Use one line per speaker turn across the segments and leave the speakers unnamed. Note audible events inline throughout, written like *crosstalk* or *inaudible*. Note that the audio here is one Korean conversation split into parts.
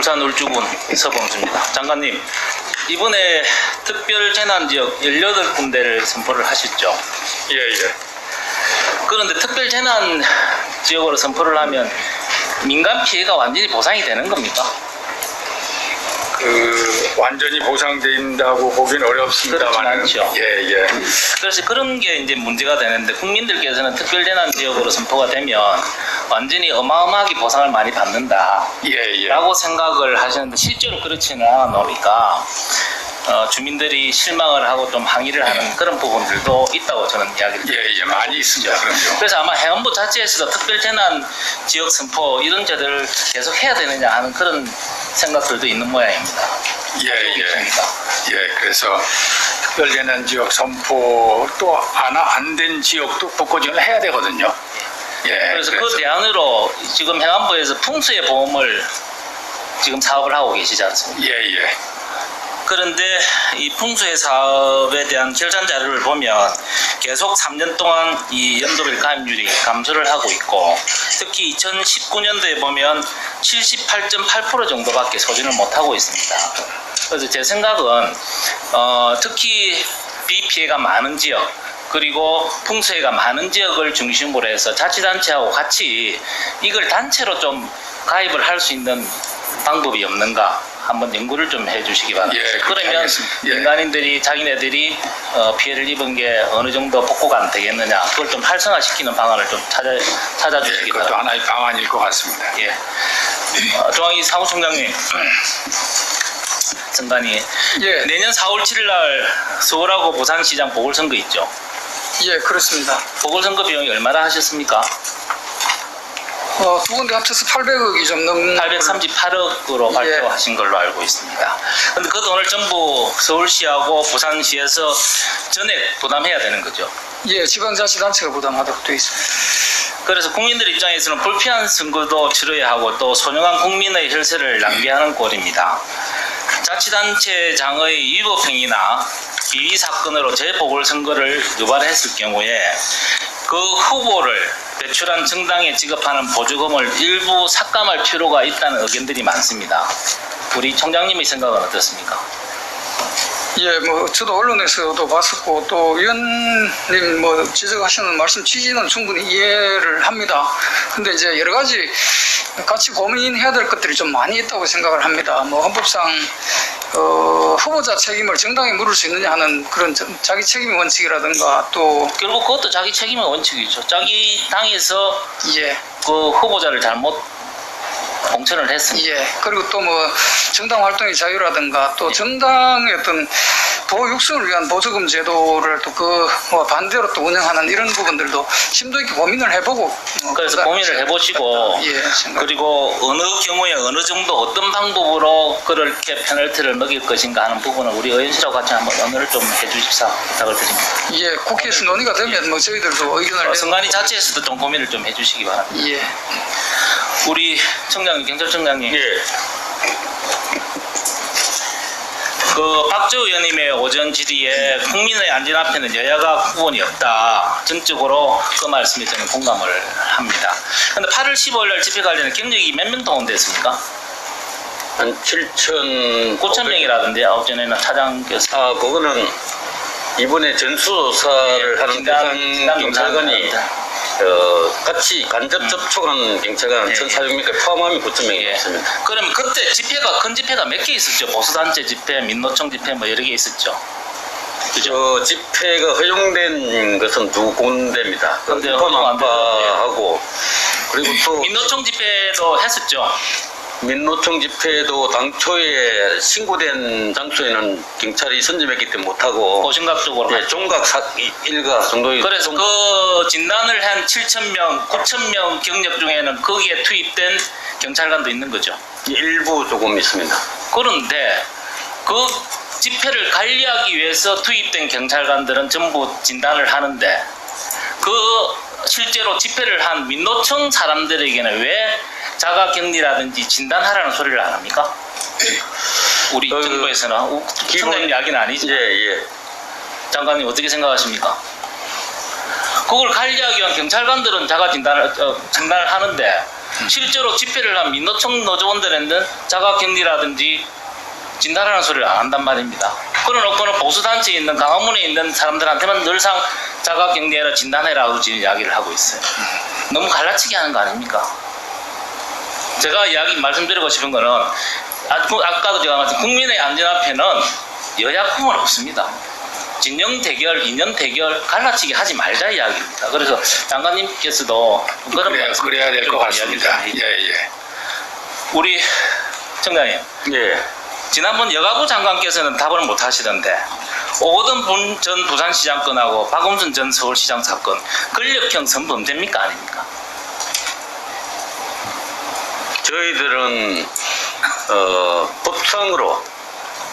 울산 울주군 서봉수입니다. 장관님, 이번에 특별 재난 지역 18군데를 선포를 하셨죠.
예, 예.
그런데 특별 재난 지역으로 선포를 하면 민간 피해가 완전히 보상이 되는 겁니까?
그 완전히 보상된다고 보기는 어렵습니다만.
않죠.
예, 예.
그래서 그런 게 이제 문제가 되는데 국민들께서는 특별 재난 지역으로 선포가 되면 완전히 어마어마하게 보상을 많이 받는다.
예, 예.
라고 생각을 하시는데 실제로 그렇지는 않으니까 어, 주민들이 실망을 하고 좀 항의를 하는 그런 부분들도 있다고 저는 이야기를
예, 예. 많이 있습니다. 그럼요.
그래서 아마 해안부 자체에서도 특별재난 지역 선포 이런 제도를 계속 해야 되느냐 하는 그런 생각들도 있는 모양입니다.
예, 예. 예, 그래서 특별재난 지역 선포 또안된 지역도 복고지원을 해야 되거든요. 예.
그래서 그 대안으로 지금 해안부에서 풍수의 보험을 지금 사업을 하고 계시지 않습니까?
예, 예.
그런데 이 풍수의 사업에 대한 결산 자료를 보면 계속 3년 동안 이 연도별 가입률이 감소를 하고 있고 특히 2019년도에 보면 78.8% 정도밖에 소진을 못하고 있습니다. 그래서 제 생각은 어, 특히 비 피해가 많은 지역 그리고 풍수해가 많은 지역을 중심으로 해서 자치단체하고 같이 이걸 단체로 좀 가입을 할 수 있는 방법이 없는가 한번 연구를 좀 해주시기 바랍니다.
예,
그러면.
예.
민간인들이 자기네들이 어, 피해를 입은 게 어느 정도 복구가 안 되겠느냐 그걸 좀 활성화시키는 방안을 좀 찾아
예,
찾아주시기
그것도
바랍니다.
하나의 방안일 것 같습니다.
예. 어, 중앙위 사무총장님, 선관위
예,
내년 4월 7일 날 서울하고 부산시장 보궐선거 있죠.
예, 그렇습니다.
보궐선거 비용이 얼마나 하셨습니까?
어, 두 군데 합쳐서 800억이 좀 넘는.
838억으로
예.
발표하신 걸로 알고 있습니다. 근데 그 돈을 전부 서울시하고 부산시에서 전액 부담해야 되는 거죠.
예, 지방자치단체가 부담하도록 되어 있습니다.
그래서 국민들 입장에서는 불피한 선거도 치러야 하고 또 소중한 국민의 혈세를 낭비하는 꼴입니다. 자치단체장의 위법행위나 비위 사건으로 재보궐선거를 유발했을 경우에 그 후보를 배출한 정당에 지급하는 보조금을 일부 삭감할 필요가 있다는 의견들이 많습니다. 우리 총장님의 생각은 어떻습니까?
예, 뭐 저도 언론에서도 봤었고 또 위원님 뭐 지적하시는 말씀 취지는 충분히 이해를 합니다. 근데 이제 여러 가지 같이 고민해야 될 것들이 좀 많이 있다고 생각을 합니다. 뭐 헌법상 어, 후보자 책임을 정당에 물을 수 있느냐 하는 그런 저- 자기 책임 원칙이라든가 또
결국 그것도 자기 책임의 원칙이죠. 자기 당에서
예,
그 후보자를 잘못 공천을 했으니까.
예. 그리고 또 뭐 정당 활동의 자유라든가 또 정당의 어떤 보호 육성을 위한 보조금 제도를 또그 반대로 또 운영하는 이런 부분들도 심도 있게 고민을 해보고 어,
그래서 고민을 해보시고
예.
그리고 어느 경우에 어느 정도 어떤 방법으로 그렇게 페널티를 먹일 것인가 하는 부분을 우리 의원실하고 같이 한번 논의를 좀 해주십사 부탁을 드립니다.
예, 국회에서 논의가 되면 뭐 저희들도 의견을
어, 선관위 자체에서도 좀 고민을 좀 해주시기 바랍니다.
예,
우리 청장님, 경찰청장님,
예.
그 박조 의원님의 오전 질의에 국민의 안전 앞에는 여야가 구분이 없다. 전적으로 그 말씀에 저는 공감을 합니다. 그런데 8월 15일 날 집회 관련해 경력이 몇 명 동원됐습니까?
한 7천
9천 명이라던데 아홉 전에는 차장께서
아 그거는 이번에 전수조사를
예,
하는
진단-
대상
진단
경찰관이
검사입니다.
어, 같이 간접 접촉한 경찰관
예,
1,400명까지 포함하면 9천 명이
예.
넘습니다.
그러면 그때 집회가 큰 집회가 몇 개 있었죠? 보수단체 집회, 민노총 집회 뭐 여러 개 있었죠. 그죠?
저 집회가 허용된 것은 두 군데입니다. 그
근데 허용 안
하고 그리고 또
민노총 집회도 했었죠.
민노총 집회도 당초에 신고된 장소에는 경찰이 선점했기 때문에 못하고
고심각 쪽으로.
예, 종각 사, 이- 일가 정도의
그래서
종-
그 진단을 한 7천 명, 9천 명 경력 중에는 거기에 투입된 경찰관도 있는 거죠.
일부 조금 있습니다.
그런데 그 집회를 관리하기 위해서 투입된 경찰관들은 전부 진단을 하는데 그 실제로 집회를 한 민노총 사람들에게는 왜 자가 격리라든지 진단하라는 소리를 안 합니까? *coughs* 우리
어,
정부에서는 우- 청장 이야기는 아니지.
예, 예.
장관님 어떻게 생각하십니까? 그걸 관리하기 위한 경찰관들은 자가 진단을 어, 진단을 하는데 실제로 집회를 한 민노총 노조원들에는 자가 격리라든지 진단하는 소리를 안 한단 말입니다. 그러놓고는 보수 단체에 있는 강화문에 있는 사람들한테만 늘상 자가 격리해라 진단해라 고 지금 이야기를 하고 있어요. 너무 갈라치기 하는 거 아닙니까? 제가 이야기 말씀드리고 싶은 거는 아, 아까도 제가 말씀 국민의 안전 앞에는 여야공은 없습니다. 진영 대결, 인연 대결 갈라치기 하지 말자 이야기입니다. 그래서 장관님께서도 그런
그래야, 그래야 될 것 같습니다.
이야기를
예, 예.
우리 청장님
예.
지난번 여가부 장관께서는 답을 못 하시던데 오거돈 분- 전 부산시장 건하고 박원순 전 서울시장 사건 권력형 선범죄입니까 아닙니까?
저희들은 어, 법상으로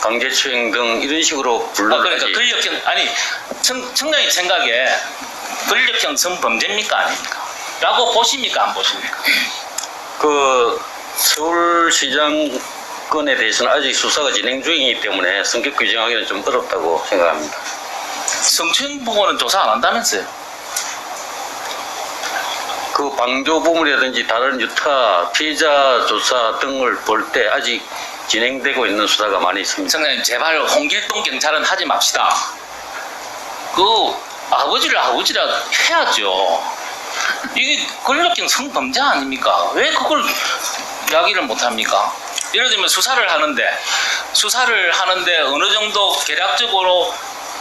강제추행 등 이런 식으로
아,
불러야지.
그러니까 권력형 아니 청, 청장님 생각에 권력형 선범죄입니까 아닙니까? 라고 보십니까 안 보십니까?
그 서울시장 건에 대해서는 아직 수사가 진행 중이기 때문에 성격 규정하기는 좀 어렵다고 생각합니다.
성추행 부분은 조사 안 한다면서요?
그 방조 부문이라든지 다른 유타 피해자 조사 등을 볼 때 아직 진행되고 있는 수사가 많이 있습니다.
청장님 제발 홍길동 경찰은 하지 맙시다. 그 아버지를 아버지라 해야죠. 이게 권력형 성범죄 아닙니까? 왜 그걸 이야기를 못 합니까? 예를 들면 수사를 하는데 수사를 하는데 어느 정도 계략적으로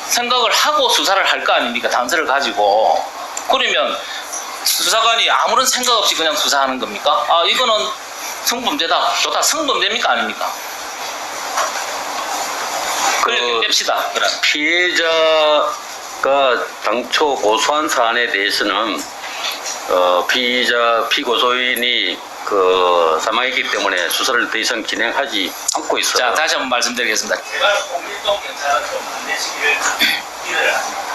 생각을 하고 수사를 할 거 아닙니까? 단서를 가지고 그러면 수사관이 아무런 생각 없이 그냥 수사하는 겁니까? 아 이거는 성범죄다. 좋다. 성범죄입니까 아닙니까? 그렇게
그-
뺍시다. 그럼.
피해자가 당초 고소한 사안에 대해서는 어, 피의자 피고소인이 그 사망했기 때문에 수사를 더 이상 진행하지 않고 있어요.
자 다시 한번 말씀드리겠습니다. 제발 공일동 경찰은 좀 반대시기를 기대합니다.